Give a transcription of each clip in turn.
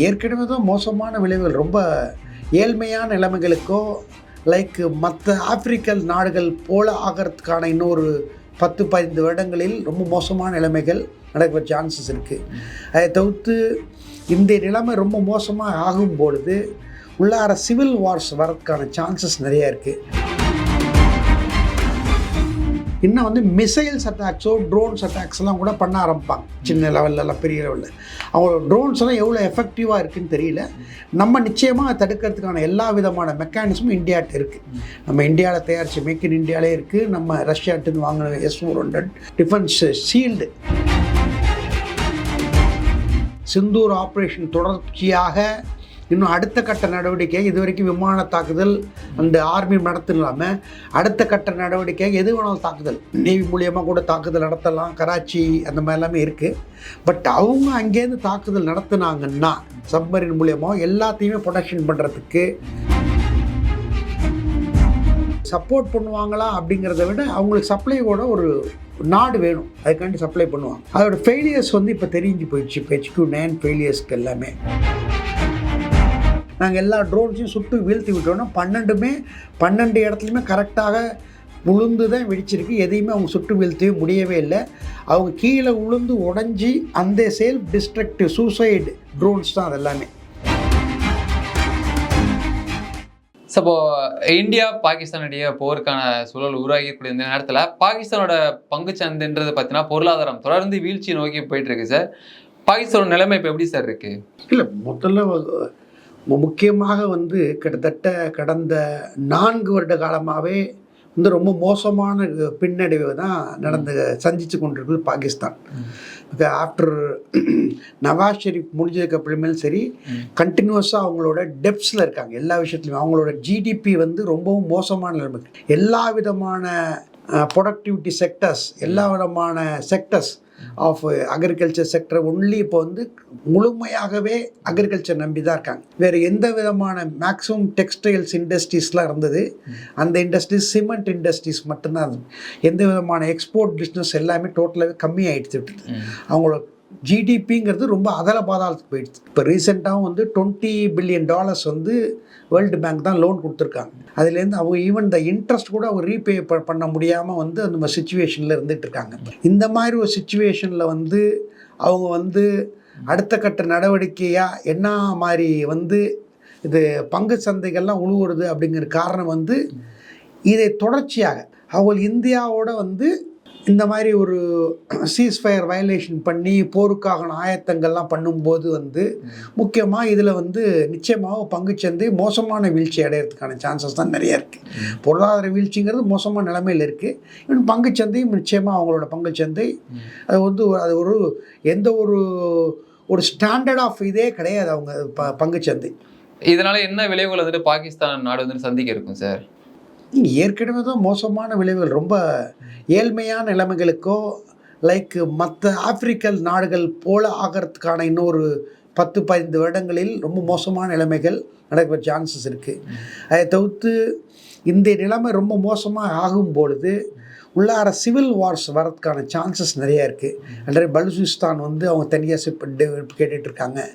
ஏற்கனவே தான் மோசமான விளைவுகள் ரொம்ப ஏழ்மையான நிலைமைகளுக்கோ லைக் மற்ற ஆப்பிரிக்கல் நாடுகள் போல ஆகிறதுக்கான இன்னொரு பத்து பதினைந்து வருடங்களில் ரொம்ப மோசமான நிலைமைகள் நடக்கிற சான்சஸ் இருக்குது அதை தவிர்த்து இந்த நிலைமை ரொம்ப மோசமாக ஆகும் பொழுது உள்ளார சிவில் வார்ஸ் வரதுக்கான சான்சஸ் நிறையா இருக்குது இன்னும் வந்து மிசைல்ஸ் அட்டாக்ஸோ ட்ரோன்ஸ் அட்டாக்ஸ்லாம் கூட பண்ண ஆரம்பிப்பாங்க. சின்ன லெவல்லலாம் பெரிய லெவலில் அவங்களோட ட்ரோன்ஸ் எல்லாம் எவ்வளோ எஃபெக்டிவாக இருக்குன்னு தெரியல. நம்ம நிச்சயமாக தடுக்கிறதுக்கான எல்லா விதமான மெக்கானிசமும் இந்தியாட்ட இருக்குது நம்ம இந்தியாவில் தயாரித்த மேக் இன் இந்தியாவிலே இருக்குது நம்ம ரஷ்யாட்டு வாங்கின S four hundred defence shield Sindoor operation தொடர்ச்சியாக இன்னும் அடுத்த கட்ட நடவடிக்கை இது வரைக்கும் விமான தாக்குதல் அந்த ஆர்மி நடத்தலாமல் அடுத்த கட்ட நடவடிக்கை எது வேணாலும் தாக்குதல். நேவி மூலியமாக கூட தாக்குதல் நடத்தலாம். கராச்சி அந்த மாதிரி எல்லாமே இருக்குது பட் அவங்க அங்கேருந்து தாக்குதல் நடத்துனாங்கன்னா சப்மரின் மூலியமாக எல்லாத்தையுமே ப்ரொடக்ஷன் பண்ணுறதுக்கு சப்போர்ட் பண்ணுவாங்களா அப்படிங்கிறத விட அவங்களுக்கு சப்ளையோட ஒரு நாடு வேணும். அதுக்காண்டி சப்ளை பண்ணுவாங்க. அதோட ஃபெயிலியர்ஸ் வந்து இப்போ தெரிஞ்சு போயிடுச்சு. இப்போ ஹெச்கியூ நைன் ஃபெயிலியர்ஸ்க்கு எல்லாமே. நாங்கள் எல்லா ட்ரோன்ஸையும் சுட்டு வீழ்த்தி விட்டோன்னா பன்னெண்டுமே பன்னெண்டு இடத்துலையுமே கரெக்டாக உளுந்து தான் வெடிச்சிருக்கு. எதையுமே அவங்க சுட்டு வீழ்த்தவே முடியவே இல்லை. அவங்க கீழே உளுந்து உடஞ்சி அந்த செல்ஃப் டிஸ்ட்ரக்டிவ் சூசைடு ட்ரோன்ஸ் தான் அது எல்லாமே ஸோ இப்போ இந்தியா பாகிஸ்தான் இடையே போருக்கான சூழல் உருவாகிக்கூடிய இந்த நேரத்தில் பாகிஸ்தானோட பங்குச்சந்தைன்றது பார்த்தீங்கன்னா பொருளாதாரம் தொடர்ந்து வீழ்ச்சி நோக்கி போயிட்டு இருக்கு சார் பாகிஸ்தானோட நிலைமை இப்போ எப்படி சார் இருக்கு? இல்லை முதல்ல முக்கியமாக வந்து கிட்டத்தட்ட கடந்த நான்கு வருட காலமாகவே வந்து ரொம்ப மோசமான பின்னடைவு தான் நடந்து சந்தித்து கொண்டிருக்குது பாகிஸ்தான். ஆஃப்டர் நவாஸ் ஷெரீப் முடிஞ்சதுக்கு அப்புறமேலும் சரி. கண்டினியூஸாக அவங்களோட டெப்ஸில் இருக்காங்க. எல்லா விஷயத்துலையும் அவங்களோட ஜிடிபி வந்து ரொம்பவும் மோசமான நிலைமை. எல்லா விதமான ப்ரொடக்டிவிட்டி செக்டர்ஸ் எல்லா விதமான sectors of agriculture sector only இப்போ வந்து முழுமையாகவே அக்ரிகல்ச்சர் நம்பி தான் இருக்காங்க. வேறு எந்த விதமான மேக்ஸிமம் டெக்ஸ்டைல்ஸ் இண்டஸ்ட்ரீஸ்லாம் இருந்தது. அந்த இண்டஸ்ட்ரீஸ் சிமெண்ட் இண்டஸ்ட்ரீஸ் மட்டும்தான் இருந்தது. எந்த விதமான எக்ஸ்போர்ட் பிஸ்னஸ் எல்லாமே டோட்டலாகவே கம்மியாயிடுச்சு விட்டுது. அவங்களோட ஜிடிபிங்கிறது ரொம்ப அதல பாதாளத்துக்கு போயிடுச்சு. இப்போ ரீசெண்டாகவும் வந்து டுவெண்ட்டி பில்லியன் டாலர்ஸ் வந்து வேர்ல்டு பேங்க் தான் லோன் கொடுத்துருக்காங்க. அதுலேருந்து அவங்க ஈவன் இந்த இன்ட்ரெஸ்ட் கூட அவங்க ரீபே பண்ண முடியாமல் வந்து அந்த மாதிரி சுச்சுவேஷனில் இருந்துகிட்டு இருக்காங்க. இந்த மாதிரி ஒரு சுச்சுவேஷனில் வந்து அவங்க வந்து அடுத்த கட்ட நடவடிக்கையாக என்ன மாதிரி வந்து இது பங்கு சந்தைகள்லாம் உழுவுறது அப்படிங்கிற காரணம் வந்து இதை தொடர்ச்சியாக அவங்க இந்தியாவோட வந்து இந்த மாதிரி ஒரு சீஸ்ஃபயர் வயலேஷன் பண்ணி போருக்கான ஆயத்தங்கள்லாம் பண்ணும்போது வந்து முக்கியமாக இதில் வந்து நிச்சயமாக பங்குச்சந்தை மோசமான வீழ்ச்சி அடையிறதுக்கான சான்சஸ் தான் நிறைய இருக்குது பொருளாதார வீழ்ச்சிங்கிறது மோசமான நிலைமையில் இருக்குது இன்னும் பங்குச்சந்தையும் நிச்சயமாக அவங்களோட பங்குச்சந்தை அது வந்து அது ஒரு எந்த ஒரு ஒரு ஸ்டாண்டர்ட் ஆஃப் இதே கிடையாது அவங்க ப பங்குச்சந்தை இதனால என்ன விளைவுகள் வந்துட்டு பாகிஸ்தான் நாடு வந்துட்டு சந்திக்க இருக்கும் சார்? ஏற்கனவே தான் மோசமான விளைவுகள் ரொம்ப ஏழ்மையான நிலைமைகளுக்கோ லைக் மற்ற ஆப்பிரிக்கல் நாடுகள் போல ஆகிறதுக்கான இன்னொரு பத்து பதினைந்து வருடங்களில் ரொம்ப மோசமான நிலைமைகள் நடக்கிற சான்சஸ் இருக்குது அதை தவிர்த்து இந்த நிலைமை ரொம்ப மோசமாக ஆகும் பொழுது உள்ளார சிவில் வார்ஸ் வரதுக்கான சான்சஸ் நிறையா இருக்குது ஆல்ரெடி பலுசிஸ்தான் வந்து அவங்க தனியாக சிப் கேட்டுட்டு இருக்காங்க.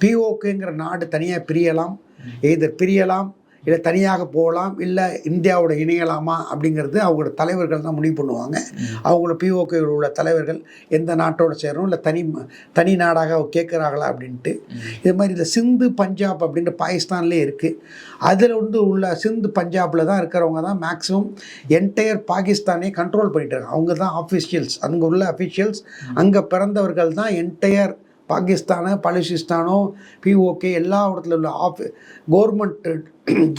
பிஓகேங்கிற நாடு தனியாக பிரியலாம். எய்தர் பிரியலாம். இல்லை தனியாக போகலாம் இல்லை இந்தியாவோட இணையலாமா அப்படிங்கிறது அவங்களோட தலைவர்கள் தான் முடிவு பண்ணுவாங்க. அவங்களோட பிஓகே உள்ள தலைவர்கள் எந்த நாட்டோட சேரணும் இல்லை தனி தனி நாடாக கேட்குறாங்களா அப்படின்ட்டு. இது மாதிரி இந்த சிந்து பஞ்சாப் அப்படின்ற பாகிஸ்தான்லேயே இருக்குது அதில் வந்து உள்ள சிந்து பஞ்சாபில் தான் இருக்கிறவங்க தான் மேக்ஸிமம் என்டையர் பாகிஸ்தானே கண்ட்ரோல் பண்ணிட்டு இருக்காங்க. அவங்க தான் ஆஃபீஷியல்ஸ் அங்கே உள்ள அஃபிஷியல்ஸ் அங்கே பிறந்தவர்கள் தான் என்டையர் பாகிஸ்தானோ பலுசிஸ்தானோ பிஓகே எல்லா இடத்துல உள்ள ஆஃப் கவர்மெண்ட்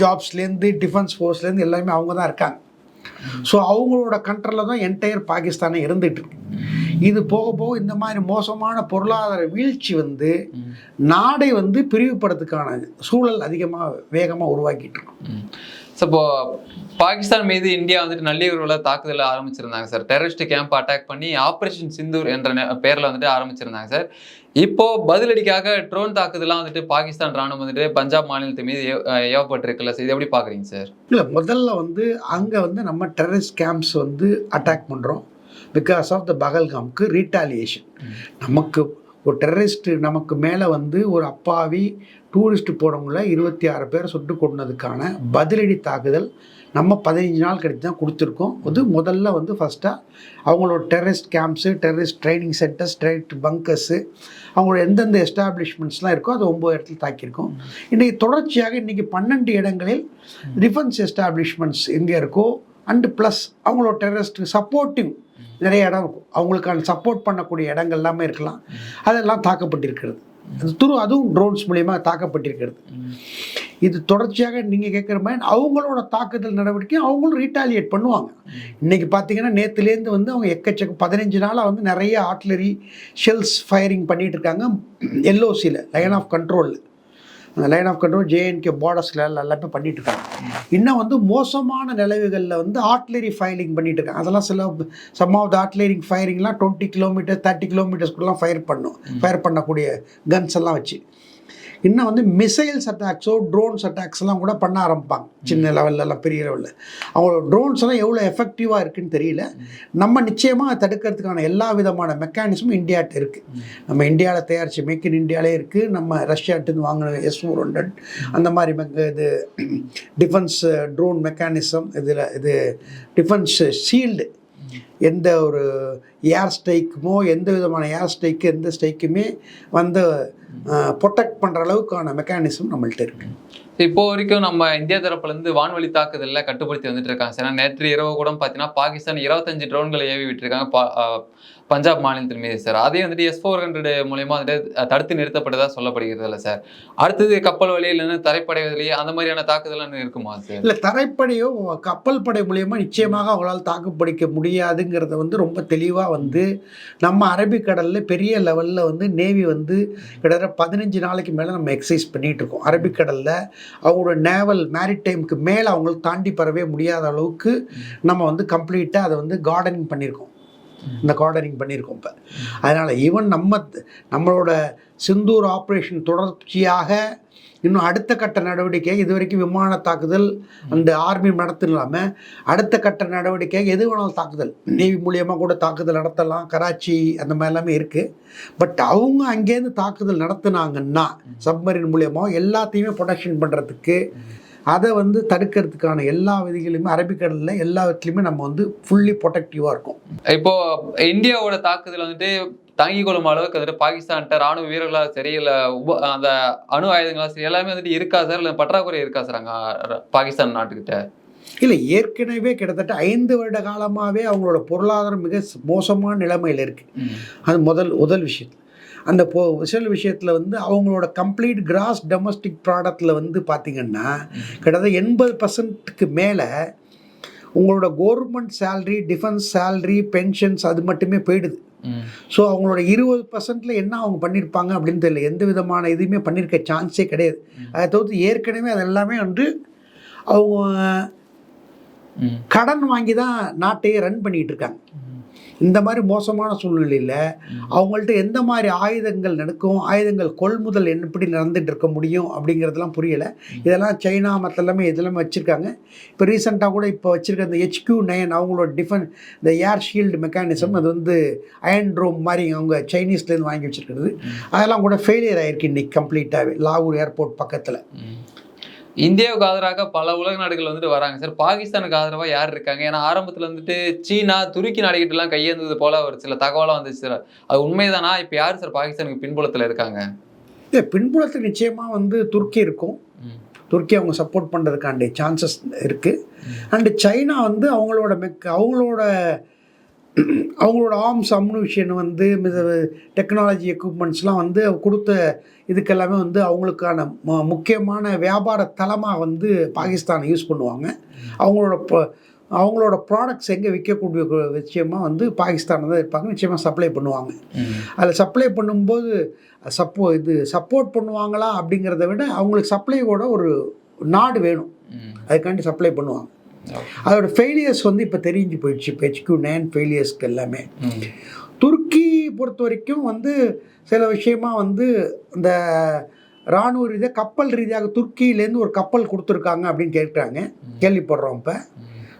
ஜாப்ஸ்லேருந்து டிஃபென்ஸ் ஃபோர்ஸ்லேருந்து எல்லாமே அவங்க தான் இருக்காங்க. ஸோ அவங்களோட கண்ட்ரோலில் தான் என்டையர் பாகிஸ்தானே இருந்துகிட்டு இருக்கு. இது போக போக இந்த மாதிரி மோசமான பொருளாதார வீழ்ச்சி வந்து நாடை வந்து பிரிவுபடுறதுக்கான சூழல் அதிகமாக வேகமாக உருவாக்கிட்டு இருக்கும் ஸோ இப்போ பாகிஸ்தான் மீது இந்தியா வந்துட்டு நள்ளிரவுல தாக்குதல் ஆரம்பிச்சிருந்தாங்க சார் டெரரிஸ்ட் கேம்ப் அட்டாக் பண்ணி ஆபரேஷன் சிந்தூர் என்ற பேர்ல வந்துட்டு ஆரம்பிச்சிருந்தாங்க சார் இப்போ பதிலடிக்காக ட்ரோன் தாக்குதலாம் வந்துட்டு பாகிஸ்தான் ராணுவம் வந்துட்டு பஞ்சாப் மாநிலத்து மீது ஏவப்பட்டிருக்குல்ல சார் இது எப்படி பாக்குறீங்க சார் இல்லை முதல்ல வந்து அங்கே வந்து நம்ம டெரரிஸ்ட் கேம்ப்ஸ் வந்து அட்டாக் பண்ணுறோம் பிகாஸ் ஆஃப் த பகல்காம்க்கு ரீட்டாலியேஷன் நமக்கு ஒரு டெரரிஸ்ட்டு நமக்கு மேலே வந்து ஒரு அப்பாவி டூரிஸ்ட் போனவங்கள இருபத்தி ஆறு பேரை சுட்டு கொண்டதுக்கான பதிலடி தாக்குதல் நம்ம பதினஞ்சு நாள் கழித்து தான் கொடுத்துருக்கோம். அது முதல்ல வந்து ஃபஸ்ட்டாக அவங்களோட terrorist camps terrorist training centres terrorist bunkers அவங்களோட எந்தெந்த எஸ்டாப்ளிஷ்மெண்ட்ஸ்லாம் இருக்கோ அது ஒம்பது இடத்துல தாக்கியிருக்கோம். இன்றைக்கி தொடர்ச்சியாக இன்றைக்கி பன்னெண்டு இடங்களில் டிஃபென்ஸ் எஸ்டாப்ளிஷ்மெண்ட்ஸ் எங்கே இருக்கோ அண்டு ப்ளஸ் அவங்களோட டெரரிஸ்ட்டு சப்போர்ட்டிவ் நிறைய இடம் இருக்கும். அவங்களுக்கான சப்போர்ட் பண்ணக்கூடிய இடங்கள் எல்லாமே இருக்கலாம். அதெல்லாம் தாக்கப்பட்டிருக்கிறது. துரு அதுவும் ட்ரோன்ஸ் மூலியமா தாக்கப்பட்டிருக்கிறது. இது தொடர்ச்சியாக நீங்கள் கேட்குற மாதிரி அவங்களோட தாக்குதல் நடவடிக்கை அவங்களும் ரீட்டாலியேட் பண்ணுவாங்க. இன்றைக்கி பார்த்தீங்கன்னா நேற்றுலேருந்து வந்து அவங்க எக்கச்சக்க பதினஞ்சு நாளாக வந்து நிறைய ஆர்ட்லரி ஷெல்ஸ் ஃபயரிங் பண்ணிகிட்டு இருக்காங்க. எல்ஓசியில் லைன் ஆஃப் கண்ட்ரோலில் அந்த line of control J and K பார்டர்ஸில் எல்லாமே பண்ணிட்டு இருக்காங்க இன்னும் வந்து மோசமான நிலவுகளில் வந்து ஆர்ட்லரி ஃபைலிங் பண்ணிட்டு இருக்காங்க அதெல்லாம் சில சம் ஆஃப் த ஆர்ட்லரிங் ஃபயரிங்லாம் டுவெண்ட்டி கிலோமீட்டர் தேர்ட்டி கிலோமீட்டர்ஸ்க்குலாம் ஃபயர் பண்ணும். ஃபயர் பண்ணக்கூடிய கன்ஸ் எல்லாம் வச்சு. இன்னும் வந்து மிசைல்ஸ் அட்டாக்ஸோ ட்ரோன்ஸ் அட்டாக்ஸ்லாம் கூட பண்ண ஆரம்பிப்பாங்க. சின்ன லெவல்லலாம் பெரிய லெவலில் அவங்களோட ட்ரோன்ஸ் எல்லாம் எவ்வளோ எஃபெக்டிவாக இருக்குன்னு தெரியல. நம்ம நிச்சயமாக தடுக்கிறதுக்கான எல்லா விதமான மெக்கானிசமும் இந்தியாட்ட இருக்குது நம்ம இந்தியாவில் தயாரித்த மேக் இன் இந்தியாவிலே இருக்குது நம்ம ரஷ்யாட்டு வாங்கின எஸ் ஃபோர் ஹண்ட்ரட் அந்த மாதிரி இது டிஃபென்ஸ் ட்ரோன் மெக்கானிசம் இதில் இது டிஃபென்ஸ் ஷீல்டு எந்த ஒரு ஏர் ஸ்ட்ரைக்குமோ எந்த விதமான ஏர் ஸ்ட்ரைக்கு எந்த ஸ்ட்ரைக்குமே வந்து ப்ரொடெக்ட் பண்ணுற அளவுக்கான மெக்கானிசம் நம்மள்ட்ட இருக்குது இப்போ வரைக்கும் நம்ம இந்தியா தரப்புல இருந்து வான்வழி தாக்குதல்ல கட்டுப்படுத்தி வந்துட்டு இருக்காங்க. சார் நேற்று இரவு கூட பார்த்தீங்கன்னா பாகிஸ்தான் இருபத்தஞ்சு ட்ரோன்களை ஏவி விட்டுருக்காங்க. பஞ்சாப் மாநிலத்தின் மீது சார். அதே வந்துட்டு எஸ் ஃபோர் ஹண்ட்ரட் மூலியமா வந்துட்டு தடுத்து நிறுத்தப்பட்டதா சொல்லப்படுகிறது இல்லை சார். அடுத்தது கப்பல் வழி இல்லைன்னா தரைப்படை வழி அந்த மாதிரியான தாக்குதல் இருக்குமா சார்? இல்லை தரைப்படையோ கப்பல் படை மூலியமாக நிச்சயமாக அவங்களால் தாக்குப்பிடிக்க அப்படிங்கிறத வந்து ரொம்ப தெளிவாக வந்து நம்ம அரபிக்கடலில் பெரிய லெவலில் வந்து நேவி வந்து கிட்டத்தட்ட பதினஞ்சு நாளைக்கு மேலே நம்ம எக்ஸசைஸ் பண்ணிகிட்டு இருக்கோம். அரபிக்கடலில் அவங்களோட நேவல் மேரிடைமுக்கு மேலே அவங்களுக்கு தாண்டி பரவே முடியாத அளவுக்கு நம்ம வந்து கம்ப்ளீட்டாக அதை வந்து கார்டனிங் பண்ணியிருக்கோம். இந்த கார்டனிங் பண்ணியிருக்கோம் இப்போ. அதனால் ஈவன் நம்ம நம்மளோட சிந்தூர் ஆப்ரேஷன் தொடர்ச்சியாக இன்னும் அடுத்த கட்ட நடவடிக்கை இது வரைக்கும் விமான தாக்குதல் அந்த ஆர்மி நடத்து இல்லாமல் அடுத்த கட்ட நடவடிக்கை எது வேணாலும் தாக்குதல். நேவி மூலியமாக கூட தாக்குதல் நடத்தலாம் கராச்சி அந்த மாதிரி எல்லாமே இருக்குது பட் அவங்க அங்கேருந்து தாக்குதல் நடத்துனாங்கன்னா சப்மரின் மூலியமாக எல்லாத்தையுமே ப்ரொடெக்ஷன் பண்ணுறதுக்கு அதை வந்து தடுக்கிறதுக்கான எல்லா விதிகளுமே அரபிக்கடலில் எல்லா விதத்துலையுமே நம்ம வந்து ஃபுல்லி ப்ரொடெக்டிவாக இருக்கும். இப்போ இந்தியாவோட தாக்குதல் வந்துட்டு தாங்கிக் கொள்ளும் அளவுக்கு வந்துட்டு பாகிஸ்தான்கிட்ட ராணுவ வீரர்களா சரி இல்ல உப அந்த அணு ஆயுதங்களா சரி எல்லாமே வந்துட்டு இருக்கா சார்? இல்ல பற்றாக்குறை இருக்கா சார் அங்க பாகிஸ்தான் நாட்டுக்கிட்ட? இல்லை ஏற்கனவே கிட்டத்தட்ட ஐந்து வருட காலமாகவே அவங்களோட பொருளாதாரம் மிக மோசமான நிலைமையில் இருக்குது அது முதல் முதல் விஷயம் அந்த பொ முதல் விஷயத்தில் வந்து அவங்களோட கம்ப்ளீட் கிராஸ் டொமஸ்டிக் ப்ராடக்டில் வந்து பார்த்திங்கன்னா கிட்டத்தட்ட எண்பது பர்சன்ட்டுக்கு மேலே உங்களோட government salary defence salary pensions அது மட்டுமே போயிடுது. ஸோ அவங்களோட இருபது பர்சன்டில் என்ன அவங்க பண்ணியிருப்பாங்க அப்படின்னு தெரியல. எந்த விதமான இதுவுமே பண்ணியிருக்க சான்ஸே கிடையாது. அதை தவிர்த்து ஏற்கனவே அது எல்லாமே வந்து அவங்க. கடன் வாங்கி தான் நாட்டையே ரன் பண்ணிட்டு இருக்காங்க. இந்த மாதிரி மோசமான சூழ்நிலையில் அவங்கள்ட்ட எந்த மாதிரி ஆயுதங்கள் நடக்கும் ஆயுதங்கள் கொள்முதல் எப்படி நடந்துட்டு இருக்க முடியும் அப்படிங்கிறதெல்லாம் புரியலை. இதெல்லாம் சைனா மற்ற எல்லாமே இதெல்லாமே வச்சுருக்காங்க. இப்போ ரீசெண்டாக கூட இப்போ வச்சுருக்க இந்த ஹெச்கியூ நைன் அவங்களோட டிஃபன் இந்த ஏர் ஷீல்டு மெக்கானிசம் அது வந்து அயன் ட்ரோம் மாதிரி அவங்க சைனீஸ்லேருந்து வாங்கி வச்சுருக்கிறது. அதெல்லாம் கூட ஃபெயிலியர் ஆயிருக்கு இன்னைக்கு கம்ப்ளீட்டாகவே லாகூர் ஏர்போர்ட் பக்கத்தில். இந்தியாவுக்கு ஆதரவாக பல உலக நாடுகள் வந்துட்டு வராங்க. சார் பாகிஸ்தானுக்கு ஆதரவா யார் இருக்காங்க? ஏன்னா ஆரம்பத்துல வந்துட்டு சீனா துருக்கி நாடுகிட்ட எல்லாம் கையேந்தது போல ஒரு சில தகவலாம் வந்துச்சு சார். அது உண்மைதானா? இப்ப யார் சார் பாகிஸ்தானுக்கு பின்புலத்துல இருக்காங்க? இல்லை பின்புலத்தில் நிச்சயமாக வந்து துருக்கி இருக்கும். துருக்கி அவங்க சப்போர்ட் பண்ணுறதுக்காண்டி சான்சஸ் இருக்குது அண்டு சைனா வந்து அவங்களோட மெக் அவங்களோட அவங்களோட ஆர்ம்ஸ் அம்யூனிஷன் வந்து டெக்னாலஜி எக்யூப்மெண்ட்ஸ்லாம் வந்து கொடுத்த இதுக்கெல்லாமே வந்து அவங்களுக்கான மு- முக்கியமான வியாபார தளமாக வந்து பாகிஸ்தான் யூஸ் பண்ணுவாங்க. அவங்களோட அவங்களோட ப்ராடக்ட்ஸ் எங்கே விற்கக்கூடிய விஷயமாக வந்து பாகிஸ்தான் தான் இருப்பாங்க. நிச்சயமாக சப்ளை பண்ணுவாங்க. அதில் சப்ளை பண்ணும்போது சப்போ இது சப்போர்ட் பண்ணுவாங்களா அப்படிங்கிறத விட அவங்களுக்கு சப்ளையோட ஒரு நாடு வேணும். அதுக்காண்டி சப்ளை பண்ணுவாங்க. அதோட ஃபெயிலியர்ஸ் வந்து இப்போ தெரிஞ்சு போயிடுச்சு. இப்போ ஹெச்கியூ நைன் ஃபெயிலியர்ஸ்க்கு எல்லாமே. துருக்கி பொறுத்த வரைக்கும் வந்து சில விஷயமா வந்து இந்த இராணுவ ரீதியாக கப்பல் ரீதியாக துருக்கியிலேருந்து ஒரு கப்பல் கொடுத்துருக்காங்க அப்படின்னு கேட்குறாங்க. கேள்விப்படுறோம் இப்போ.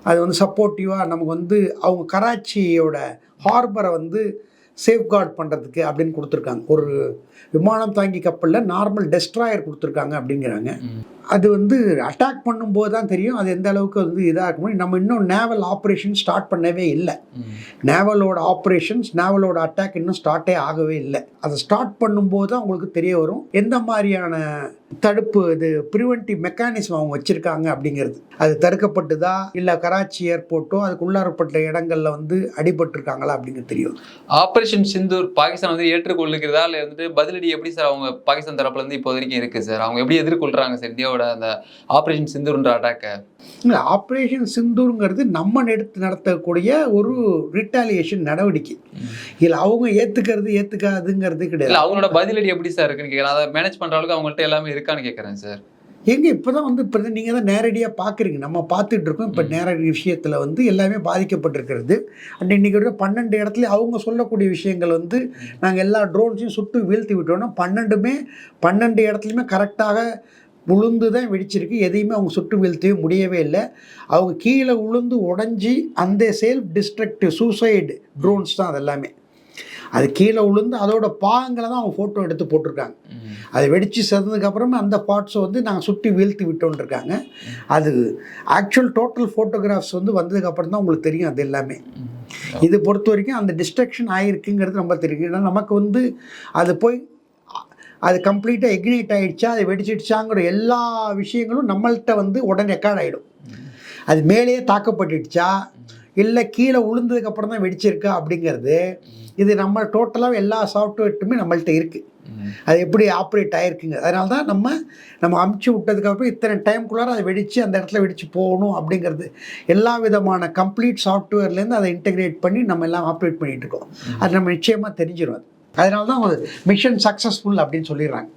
அது வந்து சப்போர்ட்டிவாக நமக்கு வந்து அவங்க கராச்சியோட ஹார்பரை வந்து சேஃப்கார்ட் பண்ணுறதுக்கு அப்படின்னு கொடுத்துருக்காங்க. ஒரு விமானம் தாங்கி கப்பலில் நார்மல் டெஸ்ட்ராயர் கொடுத்துருக்காங்க அப்படிங்கிறாங்க. அது வந்து அட்டாக் பண்ணும்போது தான் தெரியும். அது எந்த அளவுக்கு வந்து இதாக இருக்கும். நம்ம இன்னும் நேவல் ஆப்ரேஷன் ஸ்டார்ட் பண்ணவே இல்லை. நேவலோட ஆப்ரேஷன்ஸ் நேவலோட அட்டாக் இன்னும் ஸ்டார்ட்டே ஆகவே இல்லை. அதை ஸ்டார்ட் பண்ணும்போது தான் உங்களுக்கு தெரிய வரும். எந்த மாதிரியான தடுப்பு இது ப்ரிவென்டிவ் மெக்கானிசம் அவங்க வச்சுருக்காங்க அப்படிங்கிறது. அது தடுக்கப்பட்டுதா? இல்லை கராச்சி ஏர்போர்ட்டோ அதுக்குள்ளாரப்பட்ட இடங்களில் வந்து அடிபட்டிருக்காங்களா அப்படிங்கிறது தெரியும். ஆபரேஷன் சிந்தூர் பாகிஸ்தான் வந்து ஏற்றுக்கொள்ளுகிறதா? இல்லை வந்துட்டு பதிலடி எப்படி சார் அவங்க பாகிஸ்தான் தரப்புல இருந்து இப்போ வரைக்கும் இருக்கு சார் அவங்க எப்படி எதிர்கொள்றாங்க சார் இந்தியாவோட அந்த ஆபரேஷன் சிந்தூர்ன்ற அட்டாக்கை இல்லை ஆப்ரேஷன் சிந்தூருங்கிறது நம்ம எடுத்து நடத்தக்கூடிய ஒரு ரிட்டாலியேஷன் நடவடிக்கை. இல்லை அவங்க ஏற்றுக்கிறது ஏற்றுக்காதுங்கிறது கிடையாது. அவங்களோட பதிலடி எப்படி சார் இருக்குன்னு கேட்கறேன் அதை மேனேஜ் பண்ற அளவுக்கு அவங்கள்ட்ட எல்லாமே இருக்கான்னு கேட்கறேன் சார் எங்க இப்போதான் வந்து இப்போ நீங்கள் தான் நேரடியாக பார்க்குறீங்க நம்ம பார்த்துட்டு இருக்கோம். இப்போ நேரடி விஷயத்தில் வந்து எல்லாமே பாதிக்கப்பட்டிருக்கிறது. அண்ட் இன்னைக்கு விட பன்னெண்டு இடத்துல அவங்க சொல்லக்கூடிய விஷயங்கள் வந்து நாங்கள் எல்லா ட்ரோன்ஸையும் சுட்டு வீழ்த்தி விட்டோம்னா பன்னெண்டுமே பன்னெண்டு இடத்துலையுமே கரெக்டாக உளுந்து தான் வெடிச்சிருக்கு. எதையுமே அவங்க சுட்டு வீழ்த்தவே முடியவே இல்லை. அவங்க கீழே உளுந்து உடஞ்சி அந்த செல்ஃப் டிஸ்ட்ரக்டிவ் சூசைடு ட்ரோன்ஸ் தான் அது எல்லாமே அது கீழே விழுந்து அதோட பாகங்களை தான் அவங்க ஃபோட்டோ எடுத்து போட்டிருக்காங்க. அது வெடித்து செததுக்கு அந்த பார்ட்ஸை வந்து நாங்கள் சுட்டி வீழ்த்தி விட்டோன்னு இருக்காங்க. அது ஆக்சுவல் டோட்டல் ஃபோட்டோகிராஃப்ஸ் வந்து வந்ததுக்கப்புறம் தான் உங்களுக்கு தெரியும் அது எல்லாமே. இது பொறுத்த வரைக்கும் அந்த டிஸ்ட்ரக்ஷன் ஆகிருக்குங்கிறது ரொம்ப தெரியும். ஏன்னா நமக்கு வந்து அது போய் அது கம்ப்ளீட்டாக எக்னேட் ஆகிடுச்சா அது வெடிச்சிடுச்சாங்கிற எல்லா விஷயங்களும் நம்மள்கிட்ட வந்து உடனே ரெக்கார்ட் ஆகிடும் அது மேலேயே தாக்கப்பட்டுடுச்சா? இல்லை கீழே விழுந்ததுக்கப்புறம் தான் வெடிச்சிருக்கா? அப்படிங்கிறது இது நம்ம டோட்டலாக எல்லா சாஃப்ட்வேர்ட்டுமே நம்மள்ட்ட இருக்குது. அது எப்படி ஆப்ரேட் ஆயிருக்குங்க. அதனால தான் நம்ம நம்ம அமுச்சு விட்டதுக்கப்புறம் இத்தனை டைம்குள்ளார அதை வெடித்து அந்த இடத்துல வெடித்து போகணும் அப்படிங்கிறது. எல்லா விதமான கம்ப்ளீட் சாஃப்ட்வேர்லேருந்து அதை இன்டெகிரேட் பண்ணி நம்ம எல்லாம் ஆப்ரேட் பண்ணிட்டு இருக்கோம். அது நம்ம நிச்சயமாக தெரிஞ்சிடும் அது. அதனால தான் மிஷன் சக்ஸஸ்ஃபுல் அப்படின்னு சொல்லிடுறாங்க.